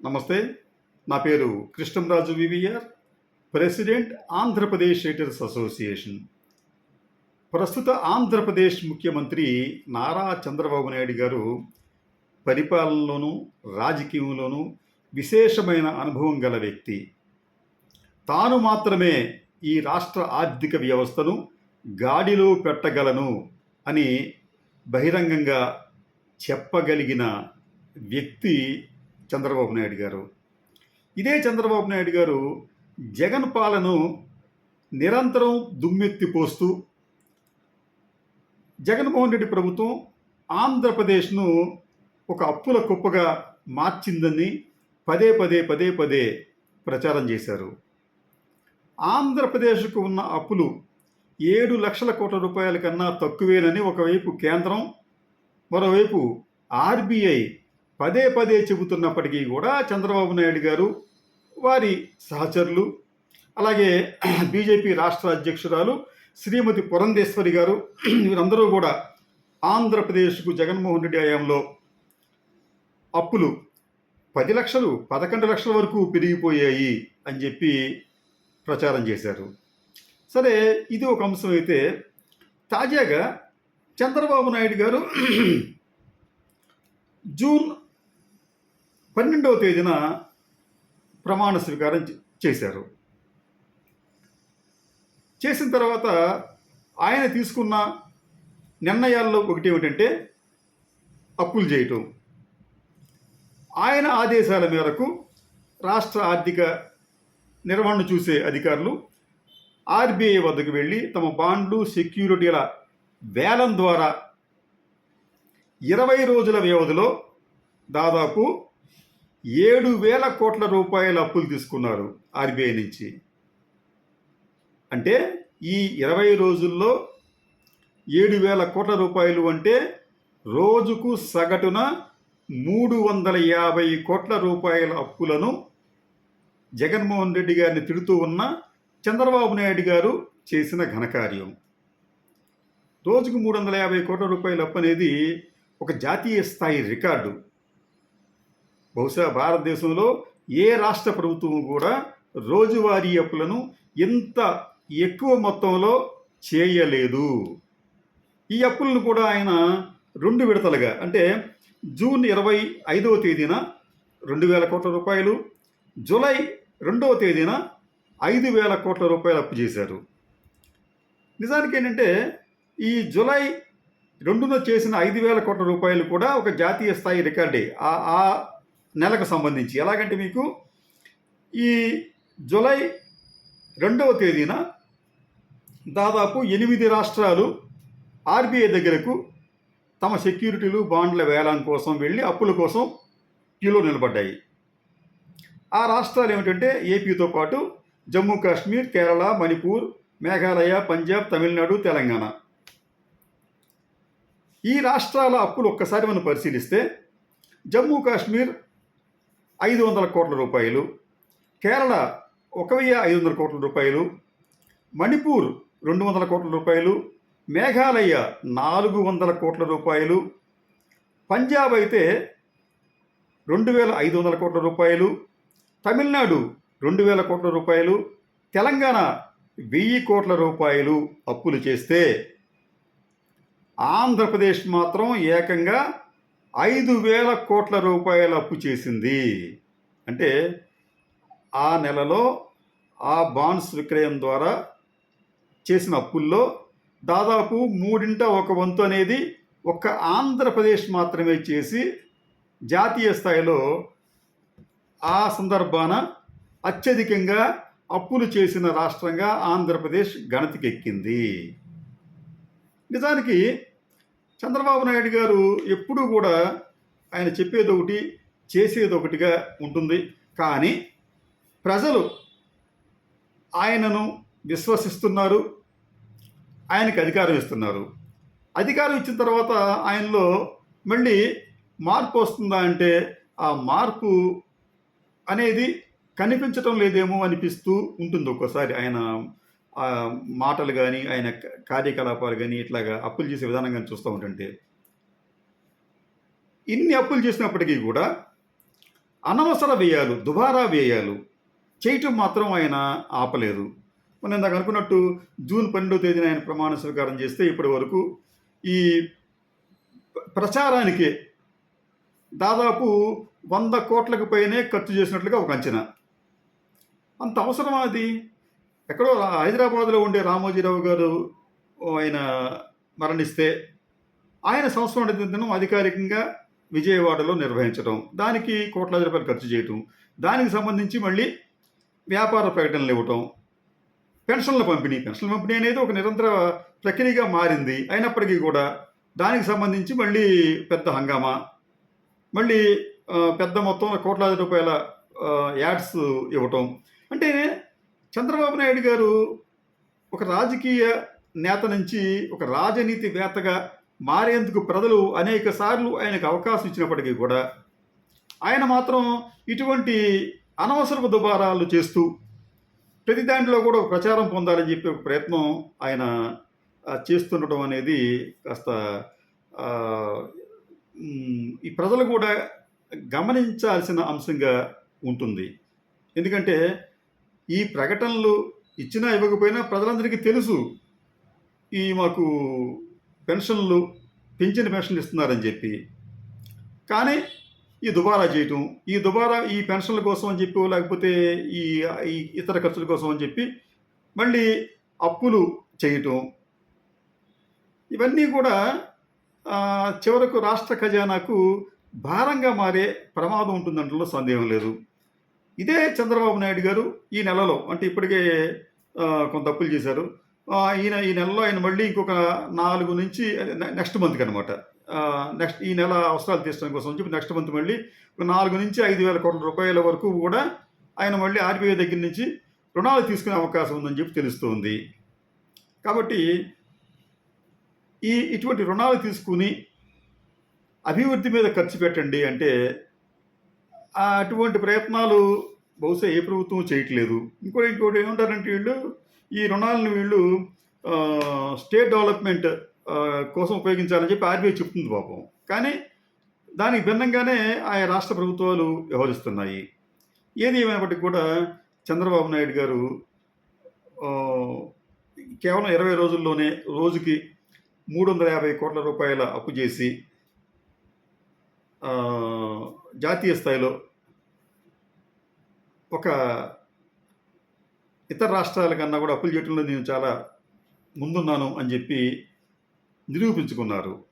నమస్తే నా పేరు Krishnamraju VVR president Andhra Pradesh writers association. ప్రస్తుత ఆంధ్రప్రదేశ్ ముఖ్యమంత్రి నారా చంద్రబాబు నాయుడు గారు పరిపాలనలోనూ రాజకీయంలోనూ విశేషమైన అనుభవం గల వ్యక్తి. తాను మాత్రమే ఈ రాష్ట్ర ఆర్థిక వ్యవస్థను గాడిలో పెట్టగలను అని బహిరంగంగా చెప్పగలిగిన వ్యక్తి చంద్రబాబు నాయుడు గారు. ఇదే చంద్రబాబు నాయుడు గారు జగన్ పాలను నిరంతరం దుమ్మెత్తిపోస్తూ జగన్మోహన్ రెడ్డి ప్రభుత్వం ఆంధ్రప్రదేశ్ను ఒక అప్పుల కుప్పగా మార్చిందని పదే పదే పదే పదే ప్రచారం చేశారు. ఆంధ్రప్రదేశ్కు ఉన్న అప్పులు ఏడు లక్షల కోట్ల రూపాయల కన్నా తక్కువేనని ఒకవైపు కేంద్రం మరోవైపు ఆర్బీఐ పదే పదే చెబుతున్నప్పటికీ కూడా చంద్రబాబు నాయుడు గారు వారి సహచరులు అలాగే బీజేపీ రాష్ట్ర అధ్యక్షురాలు శ్రీమతి పురంధేశ్వరి గారు వీరందరూ కూడా ఆంధ్రప్రదేశ్కు జగన్మోహన్ రెడ్డి హయాంలో అప్పులు పది లక్షలు పదకొండు లక్షల వరకు పెరిగిపోయాయి అని చెప్పి ప్రచారం చేశారు. సరే ఇది ఒక అంశం అయితే. తాజాగా చంద్రబాబు నాయుడు గారు జూన్ పన్నెండవ తేదీన ప్రమాణ స్వీకారం చేశారు. చేసిన తర్వాత ఆయన తీసుకున్న నిర్ణయాల్లో ఒకటి ఏమిటంటే అప్పులు చేయటం. ఆయన ఆదేశాల మేరకు రాష్ట్ర ఆర్థిక నిర్వహణ చూసే అధికారులు ఆర్బీఐ వద్దకు వెళ్ళి తమ బాండ్లు సెక్యూరిటీల వేలం ద్వారా ఇరవై రోజుల వ్యవధిలో దాదాపు ఏడు వేల కోట్ల రూపాయల అప్పులు తీసుకున్నారు ఆర్బీఐ నుంచి. అంటే ఈ ఇరవై రోజుల్లో ఏడు వేల కోట్ల రూపాయలు అంటే రోజుకు సగటున మూడు వందల యాభై కోట్ల రూపాయల అప్పులను జగన్మోహన్ రెడ్డి గారిని తిడుతూ ఉన్న చంద్రబాబు నాయుడు గారు చేసిన ఘనకార్యం. రోజుకు మూడు వందల యాభై కోట్ల రూపాయల అప్పు అనేది ఒక జాతీయ స్థాయి రికార్డు. బహుశా భారతదేశంలో ఏ రాష్ట్ర ప్రభుత్వం కూడా రోజువారీ అప్పులను ఇంత ఎక్కువ మొత్తంలో చేయలేదు. ఈ అప్పులను కూడా ఆయన రెండు విడతలుగా అంటే జూన్ ఇరవై ఐదవ తేదీన రెండు వేల కోట్ల రూపాయలు జూలై రెండవ తేదీన ఐదు వేల కోట్ల రూపాయలు అప్పు చేశారు. నిజానికి ఏంటంటే ఈ జూలై రెండున చేసిన ఐదు వేల కోట్ల రూపాయలు కూడా ఒక జాతీయ స్థాయి రికార్డే. ఆ ఆ నెలకు సంబంధించి. ఎలాగంటే మీకు ఈ జూలై రెండవ తేదీన దాదాపు ఎనిమిది రాష్ట్రాలు ఆర్బీఐ దగ్గరకు తమ సెక్యూరిటీలు బాండ్ల వేలం కోసం వెళ్ళి అప్పుల కోసం క్యూలో నిలబడ్డాయి. ఆ రాష్ట్రాలు ఏమిటంటే ఏపీతో పాటు జమ్మూ కాశ్మీర్ కేరళ మణిపూర్ మేఘాలయ పంజాబ్ తమిళనాడు తెలంగాణ. ఈ రాష్ట్రాల అప్పులు ఒక్కసారి మనం పరిశీలిస్తే జమ్మూ కాశ్మీర్ ఐదు వందల కోట్ల రూపాయలు కేరళ ఒక వెయ్యి ఐదు వందల కోట్ల రూపాయలు మణిపూర్ రెండు వందల కోట్ల రూపాయలు మేఘాలయ నాలుగు వందల కోట్ల రూపాయలు పంజాబ్ అయితే రెండు వేల ఐదు వందల కోట్ల రూపాయలు తమిళనాడు రెండు వేల కోట్ల రూపాయలు తెలంగాణ వెయ్యి కోట్ల రూపాయలు అప్పులు చేస్తే ఆంధ్రప్రదేశ్ మాత్రం ఏకంగా ఐదు వేల కోట్ల రూపాయల అప్పు చేసింది. అంటే ఆ నెలలో ఆ బాండ్స్ విక్రయం ద్వారా చేసిన అప్పుల్లో దాదాపు మూడింట ఒక వంతు అనేది ఒక్క ఆంధ్రప్రదేశ్ మాత్రమే చేసి జాతీయ స్థాయిలో ఆ సందర్భాన అత్యధికంగా అప్పులు చేసిన రాష్ట్రంగా ఆంధ్రప్రదేశ్ గణతికెక్కింది నిజానికి చంద్రబాబు నాయుడు గారు ఎప్పుడూ కూడా ఆయన చెప్పేది ఒకటి చేసేది ఒకటిగా ఉంటుంది. కానీ ప్రజలు ఆయనను విశ్వసిస్తున్నారు ఆయనకి అధికారం ఇస్తున్నారు. అధికారం ఇచ్చిన తర్వాత ఆయనలో మళ్ళీ మార్పు వస్తుందా అంటే ఆ మార్పు అనేది కనిపించటం లేదేమో అనిపిస్తూ ఉంటుంది ఒక్కోసారి. ఆయన మాటలు కానీ ఆయన కార్యకలాపాలు కానీ ఇట్లాగా అప్పులు చేసే విధానం కానీ చూస్తూ ఉంటుంటే ఇన్ని అప్పులు చేసినప్పటికీ కూడా అనవసర వ్యయాలు దుబారా వ్యయాలు చేయటం మాత్రం ఆయన ఆపలేదు. మనం ఇందాక అనుకున్నట్టు జూన్ పన్నెండో తేదీన ఆయన ప్రమాణ స్వీకారం చేస్తే ఇప్పటి వరకు ఈ ప్రచారానికే దాదాపు వంద కోట్లకు పైనే ఖర్చు చేసినట్లుగా ఒక అంచనా. అంత అవసరమా అది? ఎక్కడో హైదరాబాద్లో ఉండే రామోజీరావు గారు ఆయన మరణిస్తే ఆయన సంస్మరణ దినం అధికారికంగా విజయవాడలో నిర్వహించడం దానికి కోట్లాది రూపాయలు ఖర్చు చేయటం దానికి సంబంధించి మళ్ళీ వ్యాపార ప్రకటనలు ఇవ్వటం పెన్షన్ల పంపిణీ. పెన్షన్ల పంపిణీ అనేది ఒక నిరంతర ప్రక్రియగా మారింది. అయినప్పటికీ కూడా దానికి సంబంధించి మళ్ళీ పెద్ద హంగామా మళ్ళీ పెద్ద మొత్తం కోట్లాది రూపాయల యాడ్స్ ఇవ్వటం. అంటే చంద్రబాబు నాయుడు గారు ఒక రాజకీయ నేత నుంచి ఒక రాజనీతివేత్తగా మారేందుకు ప్రజలు అనేక సార్లు ఆయనకు అవకాశం ఇచ్చినప్పటికీ కూడా ఆయన మాత్రం ఇటువంటి అనవసరపు దుబారాలు చేస్తూ ప్రతి దాంట్లో కూడా ఒక ప్రచారం పొందాలని చెప్పి ఒక ప్రయత్నం ఆయన చేస్తుండటం అనేది కాస్త ఈ ప్రజలు కూడా గమనించాల్సిన అంశంగా ఉంటుంది. ఎందుకంటే ఈ ప్రకటనలు ఇచ్చినా ఇవ్వకపోయినా ప్రజలందరికీ తెలుసు. ఈ మాకు పెన్షన్లు పెంచిన పెన్షన్లు ఇస్తున్నారని చెప్పి. కానీ ఈ దుబారా చేయటం ఈ దుబారా ఈ పెన్షన్ల కోసం అని చెప్పి లేకపోతే ఈ ఈ ఇతర ఖర్చుల కోసం అని చెప్పి మళ్ళీ అప్పులు చేయటం. ఇవన్నీ కూడా చివరకు రాష్ట్ర ఖజానాకు భారంగా మారే ప్రమాదం ఉంటుందంటలో సందేహం లేదు. ఇదే చంద్రబాబు నాయుడు గారు ఈ నెలలో అంటే ఇప్పటికే కొంత అప్పులు చేశారు. ఈయన ఈ నెలలో ఆయన మళ్ళీ ఇంకొక నాలుగు నుంచి నెక్స్ట్ మంత్కి అనమాట నెక్స్ట్ ఈ నెల అవసరాలు తీర్చడం కోసం చెప్పి నెక్స్ట్ మంత్ మళ్ళీ ఒక నాలుగు నుంచి ఐదు వేల కోట్ల రూపాయల వరకు కూడా ఆయన మళ్ళీ ఆర్బీఐ దగ్గర నుంచి రుణాలు తీసుకునే అవకాశం ఉందని చెప్పి తెలుస్తుంది. కాబట్టి ఈ ఇటువంటి రుణాలు తీసుకుని అభివృద్ధి మీద ఖర్చు పెట్టండి అంటే అటువంటి ప్రయత్నాలు బహుశా ఏ ప్రభుత్వం చేయట్లేదు. ఇంకోటి ఇంకోటి ఏమంటారంటే వీళ్ళు ఈ రుణాలను వీళ్ళు స్టేట్ డెవలప్మెంట్ కోసం ఉపయోగించాలని చెప్పి ఆర్బీఐ చెప్తుంది పాపం. కానీ దానికి భిన్నంగానే ఆయా రాష్ట్ర ప్రభుత్వాలు వ్యవహరిస్తున్నాయి. ఏది ఏమైనప్పటికీ కూడా చంద్రబాబు నాయుడు గారు కేవలం ఇరవై రోజుల్లోనే రోజుకి మూడు వందల యాభై కోట్ల రూపాయల అప్పు చేసి జాతీయ స్థాయిలో ఒక ఇతర రాష్ట్రాల కన్నా కూడా అప్పులు చేయటంలో నేను చాలా ముందున్నాను అని చెప్పి నిరూపించుకున్నారు.